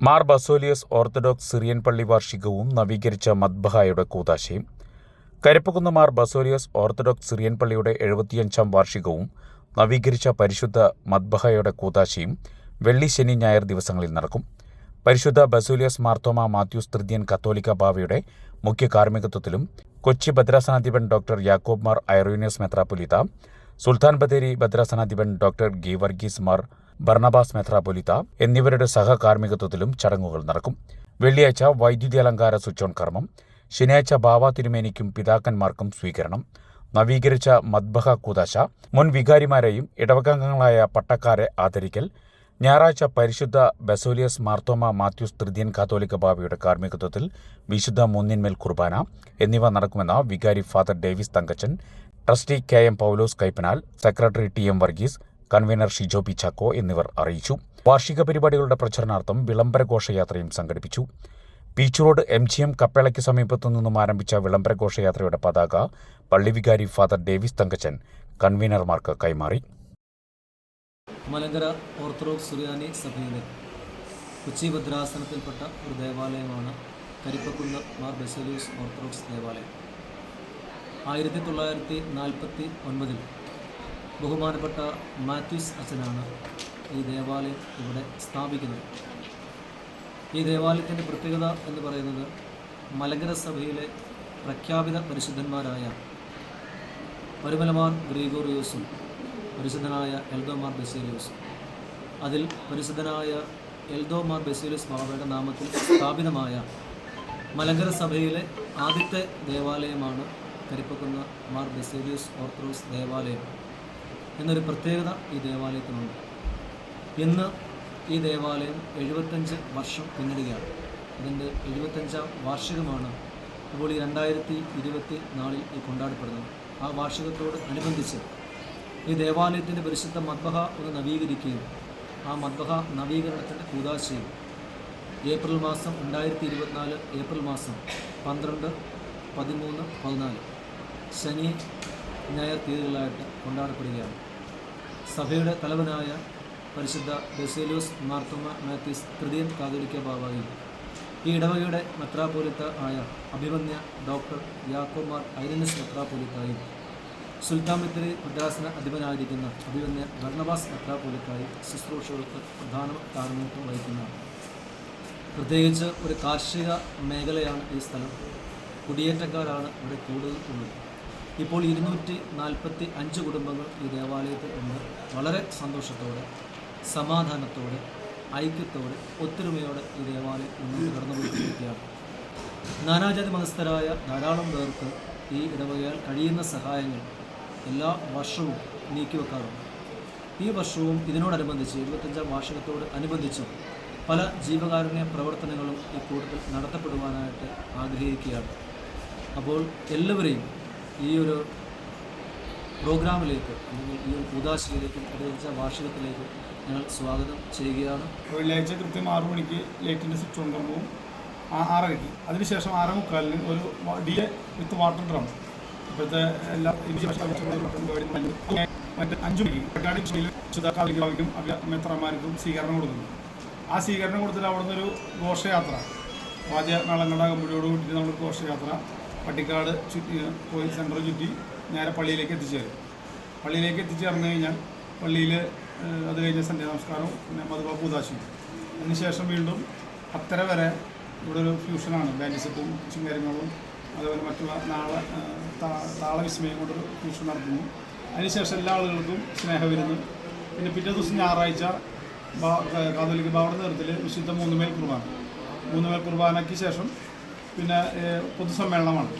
Mar Baselios orthodox Syrian പള്ളി വാർഷികവും നവീകരിച്ച മദ്ബഹായുടെ കൂതാശയും കരുപ്പകുന്ന് മാർ ബസോലിയസ് ഓർത്തഡോക്സ് സിറിയൻ പള്ളിയുടെ എഴുപത്തിയഞ്ചാം വാർഷികവും നവീകരിച്ച പരിശുദ്ധ മദ്ബഹയുടെ കൂതാശയും വെള്ളി ശനി ഞായർ ദിവസങ്ങളിൽ നടക്കും. പരിശുദ്ധ ബസോലിയസ് മാർത്തോമ മാത്യൂസ് തൃതീയൻ കത്തോലിക്ക ബാവയുടെ മുഖ്യ കാർമ്മികത്വത്തിലും കൊച്ചി ഭദ്രാസനാധിപൻ ഡോക്ടർ യാക്കോബ് മാർ ഐറോനിയസ് മെത്രാപുലിത സുൽത്താൻ ബത്തേരി ഭദ്രാസനാധിപൻ ഡോക്ടർ ഗീവർഗീസ് മാർ ബർണബാസ് മെത്രാപൊലിത്ത എന്നിവരുടെ സഹകാർമ്മികത്വത്തിലും ചടങ്ങുകൾ നടക്കും. വെള്ളിയാഴ്ച വൈദ്യുതി അലങ്കാര സ്വിച്ച് ഓൺ കർമ്മം ശനിയാഴ്ച ബാവ തിരുമേനിക്കും പിതാക്കന്മാർക്കും സ്വീകരണം നവീകരിച്ച മദ്ബഹ കൂതാശ മുൻ വികാരിമാരെയും ഇടവകാംഗങ്ങളായ പട്ടക്കാരെ ആദരിക്കൽ ഞായറാഴ്ച പരിശുദ്ധ ബസോലിയസ് മാർത്തോമ മാത്യൂസ് തൃതീയൻ കാത്തോലിക്ക ബാബയുടെ കാർമ്മികത്വത്തിൽ വിശുദ്ധ മുന്നിന്മേൽ കുർബാന എന്നിവ നടക്കുമെന്ന് വികാരി father Davis Thankachan trustee K M Paulose Kaippanal secretary T M Varghese convener Shijo P Chacko എന്നിവർ അറിയിച്ചു. വാർഷിക പരിപാടികളുടെ പ്രചരണാർത്ഥം വിളംബര ഘോഷയാത്രയും സംഘടിപ്പിച്ചു. Beach road M G M കപ്പേളയ്ക്ക് സമീപത്തു നിന്നും ആരംഭിച്ച വിളംബര ഘോഷയാത്രയുടെ പതാക പള്ളിവികാരി ഫാദർ ഡേവിസ് തങ്കച്ചൻ കൺവീനർമാർക്ക് കൈമാറി. മലങ്കര ഓർത്തഡോക്സ് സുറിയാനി സഭയിലെ കൊച്ചി ഭദ്രാസനത്തിൽപ്പെട്ട ഒരു ദേവാലയമാണ് കരിപ്പക്കുന്ന് മാർ ബെസലൂസ് ഓർത്തഡോക്സ് ദേവാലയം. ആയിരത്തി തൊള്ളായിരത്തി നാൽപ്പത്തി ഒൻപതിൽ ബഹുമാനപ്പെട്ട മാത്യൂസ് അച്ഛനാണ് ഈ ദേവാലയം ഇവിടെ സ്ഥാപിക്കുന്നത്. ഈ ദേവാലയത്തിന്റെ പ്രത്യേകത എന്ന് പറയുന്നത് മലങ്കര സഭയിലെ പ്രഖ്യാപിത പരിശുദ്ധന്മാരായ പരുമലമാർ ഗ്രീഗോറിയോസും പരിശുദ്ധനായ എൽദോമാർ ബെസേലിയോസും. അതിൽ പരിശുദ്ധനായ എൽദോമാർ ബെസേലിയസ് ബാബയുടെ നാമത്തിൽ സ്ഥാപിതമായ മലങ്കര സഭയിലെ ആദ്യത്തെ ദേവാലയമാണ് കരിപ്പക്കുന്ന മാർ ബെസേലിയസ് ഓർത്തഡോക്സ് ദേവാലയം. എന്നൊരു പ്രത്യേകത ഈ ദേവാലയത്തിനുണ്ട്. ഇന്ന് ഈ ദേവാലയം എഴുപത്തഞ്ച് വർഷം പിന്നിടുകയാണ്. ഇതിന്റെ എഴുപത്തഞ്ചാം വാർഷികമാണ് ഇപ്പോൾ ഈ രണ്ടായിരത്തി ഇരുപത്തി നാലിൽ ഈ കൊണ്ടാടപ്പെടുന്നത്. ആ വാർഷികത്തോട് അനുബന്ധിച്ച് ഈ ദേവാലയത്തിന്റെ പരിശുദ്ധ മദ്ബഹ ഒന്ന് നവീകരിക്കുകയും ആ മദ്ബഹ നവീകരണത്തിന്റെ കൂതാശയും ഏപ്രിൽ മാസം രണ്ടായിരത്തി ഇരുപത്തിനാല് ഏപ്രിൽ മാസം പന്ത്രണ്ട് പതിമൂന്ന് പതിനാല് ശനി ഞായർ തീയതികളായിട്ട് കൊണ്ടാടപ്പെടുകയാണ്. സഭയുടെ തലവനായ പരിശുദ്ധ ബെസേലൂസ് മാർത്തോമ മാത്യൂസ് തൃതീയൻ കാതോലിക്ക ബാബായും ഈ ഇടവകയുടെ മെത്രാപോലിത്ത ആയ അഭിമന്യ ഡോക്ടർ യാക്കോമാർ ഐരനസ് മെത്രാപോലിത്തായും സുൽത്താൻ മിത്രി ഭദ്രാസന അധിപനായിരിക്കുന്ന അഭിമന്യ ഭർണവാസ് മെത്രാപോലിത്തായും ശുശ്രൂഷകൾക്ക് പ്രധാന കാരണത്വം വഹിക്കുന്ന. പ്രത്യേകിച്ച് ഒരു കാർഷിക മേഖലയാണ് ഈ സ്ഥലം. കുടിയേറ്റക്കാരാണ് ഇവിടെ കൂടുതൽ ഉള്ളത്. ഇപ്പോൾ ഇരുന്നൂറ്റി നാൽപ്പത്തി അഞ്ച് കുടുംബങ്ങൾ ഈ ദേവാലയത്തിൽ ഉണ്ട്. വളരെ സന്തോഷത്തോടെ സമാധാനത്തോടെ ഐക്യത്തോടെ ഒത്തൊരുമയോടെ ഈ ദേവാലയം മുന്നോട്ട് കടന്നുപോയിരിക്കുകയാണ് നാനാജാതി മതസ്ഥരായ ധാരാളം പേർക്ക് ഈ ഇടവകയാൽ കഴിയുന്ന സഹായങ്ങൾ എല്ലാ വർഷവും നീക്കിവെക്കാറുണ്ട് ഈ വർഷവും ഇതിനോടനുബന്ധിച്ച് എഴുപത്തഞ്ചാം വാർഷികത്തോട് അനുബന്ധിച്ചും പല ജീവകാരുണ്യ പ്രവർത്തനങ്ങളും ഇക്കൂട്ടത്തിൽ കൂട്ടത്തിൽ നടത്തപ്പെടുവാനായിട്ട് ആഗ്രഹിക്കുകയാണ്. അപ്പോൾ എല്ലാവരെയും ഈ ഒരു പ്രോഗ്രാമിലേക്ക് അല്ലെങ്കിൽ ഈ ഒരു ഉദാശയിലേക്കും എഴുപത്തഞ്ച വാർഷികത്തിലേക്കും ഞങ്ങൾ സ്വാഗതം ചെയ്യുകയാണ്. വെള്ളിയാഴ്ച കൃത്യം ആറു മണിക്ക് ലൈറ്റിന്റെ സ്വിച്ച് ഓൺ കർമ്മവും ആറരയ്ക്ക് അതിനുശേഷം ആറ് മുക്കാലിന് ഒരു D A with water drum. ഇപ്പോഴത്തെ എല്ലാ അഞ്ചു മണിക്ക് മെത്രമാർക്കും സ്വീകരണം കൊടുക്കുന്നു. ആ സ്വീകരണം കൊടുത്തിട്ട് അവിടെ നിന്നൊരു ഘോഷയാത്ര. വാദ്യ നാളങ്ങളുടെ കമ്പനിയോട് കൂട്ടിയിട്ട് നമ്മൾ ഘോഷയാത്ര. പട്ടിക്കാട് ചുറ്റി പോയി സെന്റർ ചുറ്റി നേരെ പള്ളിയിലേക്ക് എത്തിച്ചേരും. പള്ളിയിലേക്ക് എത്തിച്ചേർന്ന് കഴിഞ്ഞാൽ പള്ളിയിൽ അത് കഴിഞ്ഞ സന്ധ്യ നമസ്കാരവും പിന്നെ മധുബ പൂതാശിയും. അതിനുശേഷം വീണ്ടും പത്തര വരെ ഇവിടെ ഒരു ഫ്യൂഷനാണ്. ബാൻഡിസെറ്റും സെറ്റും ചിങ്ങരങ്ങളും അതുപോലെ മറ്റുള്ള നാളെ താളവിസ്മയം കൊണ്ടൊരു ഫ്യൂഷൻ നടത്തുന്നു. അതിനുശേഷം എല്ലാ ആളുകൾക്കും സ്നേഹവിരുന്ന്. പിന്നെ പിറ്റേ ദിവസം ഞായറാഴ്ച കാതോലിക്ക് ക- നേരത്തിൽ വിശുദ്ധ മൂന്നുമേൽ കുർബാന. മൂന്നുമേൽ കുർബാനയ്ക്ക് ശേഷം പിന്നെ പൊതുസമ്മേളനമാണ്.